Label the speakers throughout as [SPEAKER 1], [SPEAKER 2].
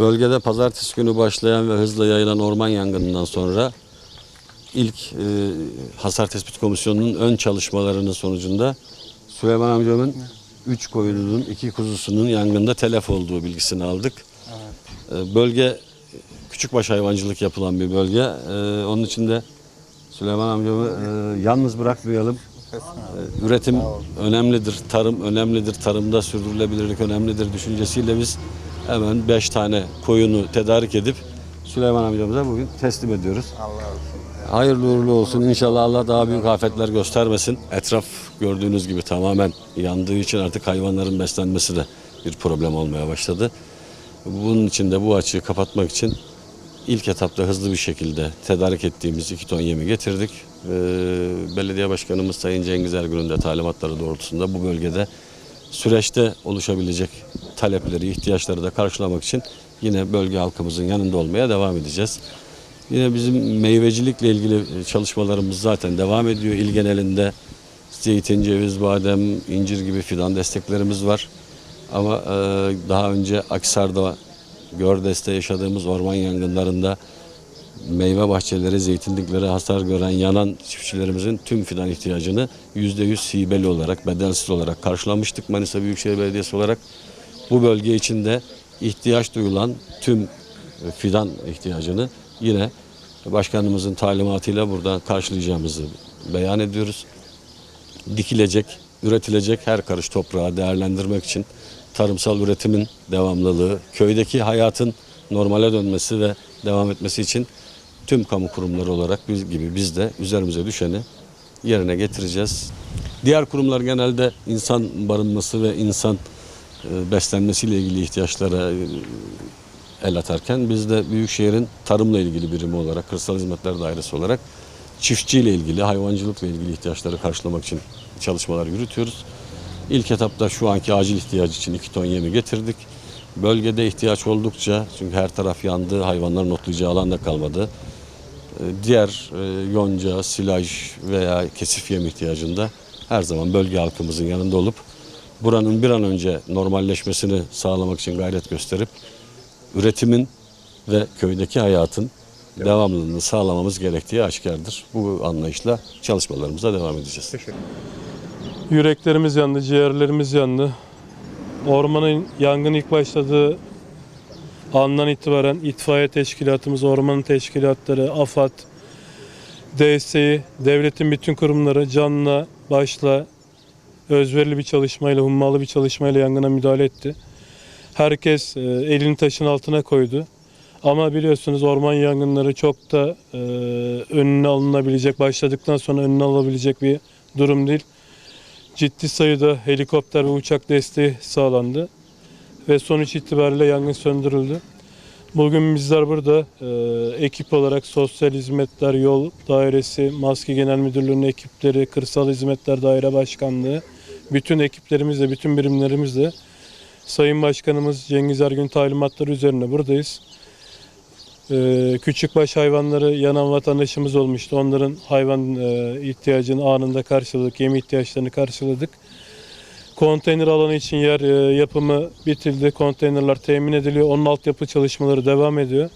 [SPEAKER 1] Bölgede pazartesi günü başlayan ve hızla yayılan orman yangınından sonra ilk e, hasar tespit komisyonunun ön çalışmalarının sonucunda Süleyman amcamın 3 koyununun 2 kuzusunun yangında telef olduğu bilgisini aldık. E, bölge küçükbaş hayvancılık yapılan bir bölge. E, onun için de Süleyman amcamı e, yalnız bırakmayalım. E, Üretim önemlidir, tarım önemlidir, tarımda sürdürülebilirlik önemlidir düşüncesiyle biz hemen 5 tane koyunu tedarik edip Süleyman amcamıza bugün teslim ediyoruz.
[SPEAKER 2] Allah olsun.
[SPEAKER 1] Hayırlı uğurlu olsun. İnşallah Allah daha büyük afetler göstermesin. Etraf gördüğünüz gibi tamamen yandığı için artık hayvanların beslenmesi de bir problem olmaya başladı. Bunun için de bu açığı kapatmak için ilk etapta hızlı bir şekilde tedarik ettiğimiz iki ton yemi getirdik. Ee, belediye Başkanımız Sayın Cengiz Ergün'ün de talimatları doğrultusunda bu bölgede süreçte oluşabilecek talepleri, ihtiyaçları da karşılamak için yine bölge halkımızın yanında olmaya devam edeceğiz. Yine bizim meyvecilikle ilgili çalışmalarımız zaten devam ediyor. İl genelinde zeytin, ceviz, badem, incir gibi fidan desteklerimiz var. Ama e, daha önce Aksar'da, Gördes'te yaşadığımız orman yangınlarında meyve bahçeleri, zeytinlikleri hasar gören, yanan çiftçilerimizin tüm fidan ihtiyacını %100 hibeli olarak, bedelsiz olarak karşılamıştık Manisa Büyükşehir Belediyesi olarak. Bu bölge içinde ihtiyaç duyulan tüm fidan ihtiyacını yine başkanımızın talimatıyla buradan karşılayacağımızı beyan ediyoruz. Dikilecek, üretilecek her karış toprağı değerlendirmek için tarımsal üretimin devamlılığı, köydeki hayatın normale dönmesi ve devam etmesi için tüm kamu kurumları olarak biz gibi biz de üzerimize düşeni yerine getireceğiz. Diğer kurumlar genelde insan barınması ve insan e, beslenmesiyle ilgili ihtiyaçlara e, el atarken biz de Büyükşehir'in tarımla ilgili birimi olarak, kırsal hizmetler dairesi olarak çiftçiyle ilgili, hayvancılıkla ilgili ihtiyaçları karşılamak için çalışmalar yürütüyoruz. İlk etapta şu anki acil ihtiyaç için 2 ton yemi getirdik. Bölgede ihtiyaç oldukça, çünkü her taraf yandı, hayvanların otlayacağı alan da kalmadı. Ee, Diğer e, yonca, silaj veya kesif yem ihtiyacında her zaman bölge halkımızın yanında olup buranın bir an önce normalleşmesini sağlamak için gayret gösterip üretimin ve köydeki hayatın devamlılığını sağlamamız gerektiği aşikardır. Bu anlayışla çalışmalarımıza devam edeceğiz.
[SPEAKER 3] Yüreklerimiz yandı, ciğerlerimiz yandı. Ormanın yangın ilk başladığı andan itibaren itfaiye teşkilatımız, ormanın teşkilatları, AFAD, DSİ, devletin bütün kurumları canla, başla, özverili bir çalışmayla, hummalı bir çalışmayla yangına müdahale etti. Herkes e, elini taşın altına koydu. Ama biliyorsunuz orman yangınları çok da e, önüne alınabilecek, başladıktan sonra önüne alınabilecek bir durum değil ciddi sayıda helikopter ve uçak desteği sağlandı ve sonuç itibariyle yangın söndürüldü. Bugün bizler burada e, ekip olarak Sosyal Hizmetler Yol Dairesi, Maske Genel Müdürlüğü'nün ekipleri, Kırsal Hizmetler Daire Başkanlığı, bütün ekiplerimizle, bütün birimlerimizle Sayın Başkanımız Cengiz Ergün talimatları üzerine buradayız. Ee, küçükbaş hayvanları yanan vatandaşımız olmuştu. Onların hayvan e, ihtiyacını anında karşıladık, yemi ihtiyaçlarını karşıladık. Konteyner alanı için yer e, yapımı bitildi. Konteynerler temin ediliyor. Onun altyapı çalışmaları devam ediyor.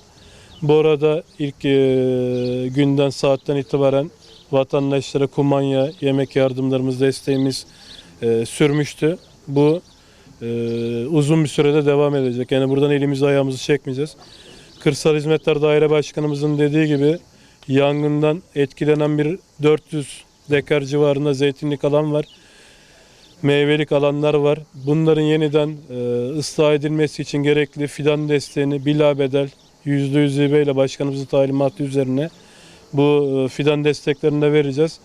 [SPEAKER 3] Bu arada ilk e, günden saatten itibaren vatandaşlara kumanya, yemek yardımlarımız, desteğimiz e, sürmüştü. Bu e, uzun bir sürede devam edecek. Yani buradan elimizi ayağımızı çekmeyeceğiz. Kırsal Hizmetler Daire Başkanımızın dediği gibi yangından etkilenen bir 400 dekar civarında zeytinlik alan var. Meyvelik alanlar var. Bunların yeniden e, ıslah edilmesi için gerekli fidan desteğini bilabedel %100 hibe ile başkanımızın talimatı üzerine bu e, fidan desteklerini de vereceğiz.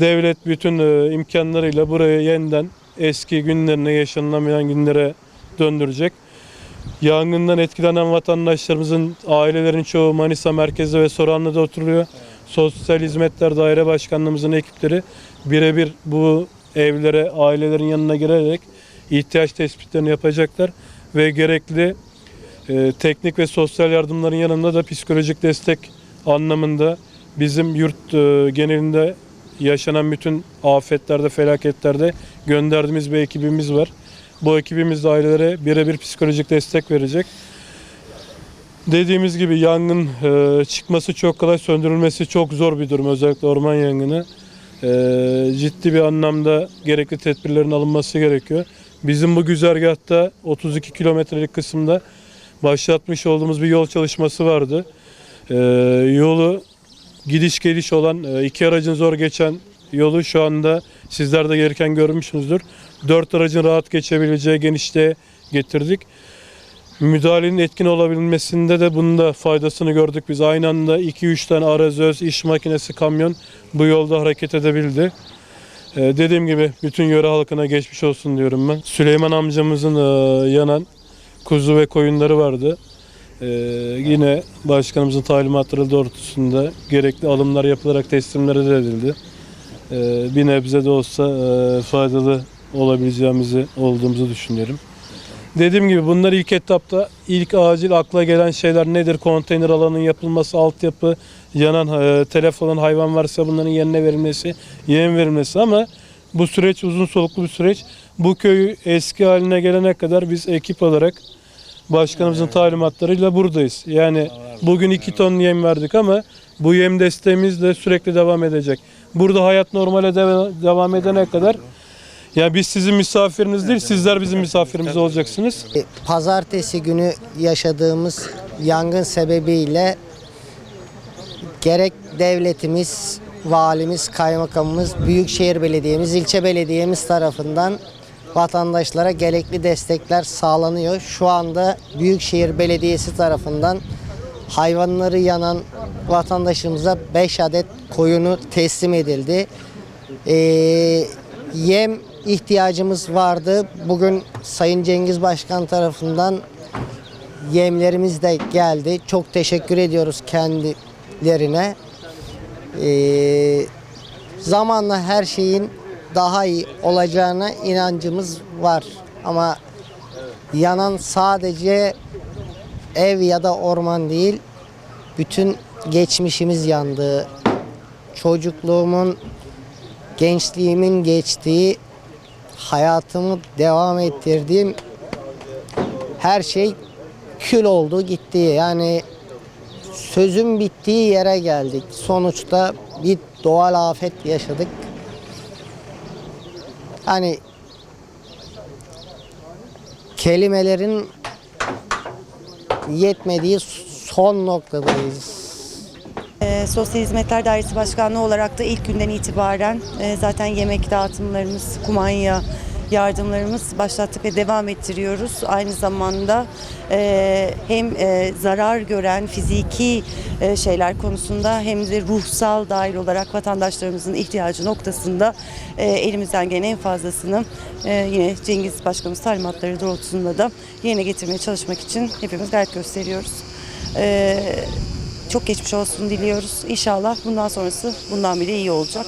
[SPEAKER 3] Devlet bütün e, imkanlarıyla buraya yeniden eski günlerine yaşanılamayan günlere döndürecek. Yangından etkilenen vatandaşlarımızın ailelerin çoğu Manisa merkezde ve Soranlı'da oturuyor. Sosyal Hizmetler Daire Başkanlığımızın ekipleri birebir bu evlere, ailelerin yanına girerek ihtiyaç tespitlerini yapacaklar ve gerekli e, teknik ve sosyal yardımların yanında da psikolojik destek anlamında bizim yurt e, genelinde yaşanan bütün afetlerde, felaketlerde gönderdiğimiz bir ekibimiz var. Bu ekibimiz de ailelere birebir psikolojik destek verecek. Dediğimiz gibi yangın e, çıkması çok kolay, söndürülmesi çok zor bir durum. Özellikle orman yangını. E, ciddi bir anlamda gerekli tedbirlerin alınması gerekiyor. Bizim bu güzergahta 32 kilometrelik kısımda başlatmış olduğumuz bir yol çalışması vardı. E, yolu gidiş geliş olan e, iki aracın zor geçen yolu şu anda sizler de gelirken görmüşsünüzdür. Dört aracın rahat geçebileceği genişliğe getirdik. Müdahalenin etkin olabilmesinde de bunun da faydasını gördük. Biz aynı anda 2-3 tane arazöz, iş makinesi, kamyon bu yolda hareket edebildi. Ee, dediğim gibi bütün yöre halkına geçmiş olsun diyorum ben. Süleyman amcamızın e, yanan kuzu ve koyunları vardı. Ee, yine başkanımızın talimatları doğrultusunda gerekli alımlar yapılarak teslimleri edildi. Ee, bir nebze de olsa e, faydalı olabileceğimizi olduğumuzu düşünüyorum. Dediğim gibi bunlar ilk etapta ilk acil akla gelen şeyler nedir? Konteyner alanının yapılması, altyapı, yanan e, telef olan hayvan varsa bunların yerine verilmesi, yem verilmesi ama bu süreç uzun soluklu bir süreç. Bu köy eski haline gelene kadar biz ekip olarak başkanımızın talimatlarıyla buradayız. Yani bugün iki ton yem verdik ama bu yem desteğimiz de sürekli devam edecek. Burada hayat normale deva- devam edene kadar ya biz sizin misafiriniz değil, sizler bizim misafirimiz olacaksınız.
[SPEAKER 2] Pazartesi günü yaşadığımız yangın sebebiyle gerek devletimiz, valimiz, kaymakamımız, büyükşehir belediyemiz, ilçe belediyemiz tarafından vatandaşlara gerekli destekler sağlanıyor. Şu anda Büyükşehir Belediyesi tarafından hayvanları yanan vatandaşımıza 5 adet koyunu teslim edildi. Ee, yem ihtiyacımız vardı. Bugün Sayın Cengiz Başkan tarafından yemlerimiz de geldi. Çok teşekkür ediyoruz kendilerine. Ee, zamanla her şeyin daha iyi olacağına inancımız var. Ama yanan sadece ev ya da orman değil, bütün geçmişimiz yandı. Çocukluğumun, gençliğimin geçtiği, hayatımı devam ettirdiğim her şey kül oldu gitti. Yani sözün bittiği yere geldik. Sonuçta bir doğal afet yaşadık. Hani kelimelerin yetmediği son noktadayız.
[SPEAKER 4] Sosyal Hizmetler Dairesi Başkanlığı olarak da ilk günden itibaren e, zaten yemek dağıtımlarımız, kumanya yardımlarımız başlattık ve devam ettiriyoruz. Aynı zamanda e, hem e, zarar gören fiziki e, şeyler konusunda hem de ruhsal dahil olarak vatandaşlarımızın ihtiyacı noktasında e, elimizden gelen en fazlasını e, yine Cengiz Başkanımız talimatları doğrultusunda da yerine getirmeye çalışmak için hepimiz gayret gösteriyoruz. E, çok geçmiş olsun diliyoruz. İnşallah bundan sonrası bundan bile iyi olacak.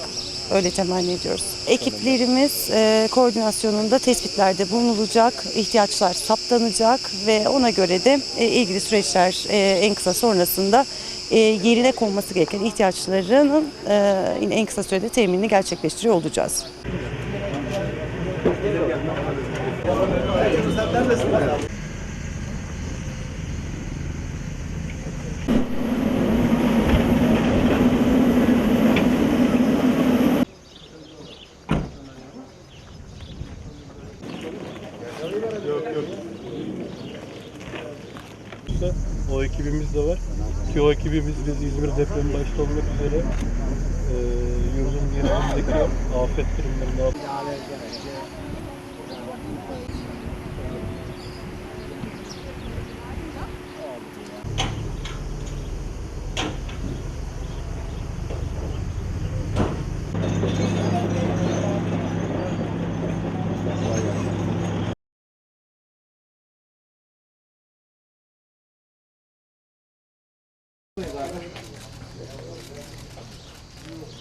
[SPEAKER 4] Öyle temenni ediyoruz. Ekiplerimiz e, koordinasyonunda tespitlerde bulunulacak, ihtiyaçlar saptanacak ve ona göre de e, ilgili süreçler e, en kısa sonrasında e, yerine konması gereken ihtiyaçlarının e, en kısa sürede teminini gerçekleştiriyor olacağız.
[SPEAKER 3] O ekibimiz de var. Ki o ekibimiz biz İzmir depremi başta olmak üzere e, yurdun genelindeki afet durumlarında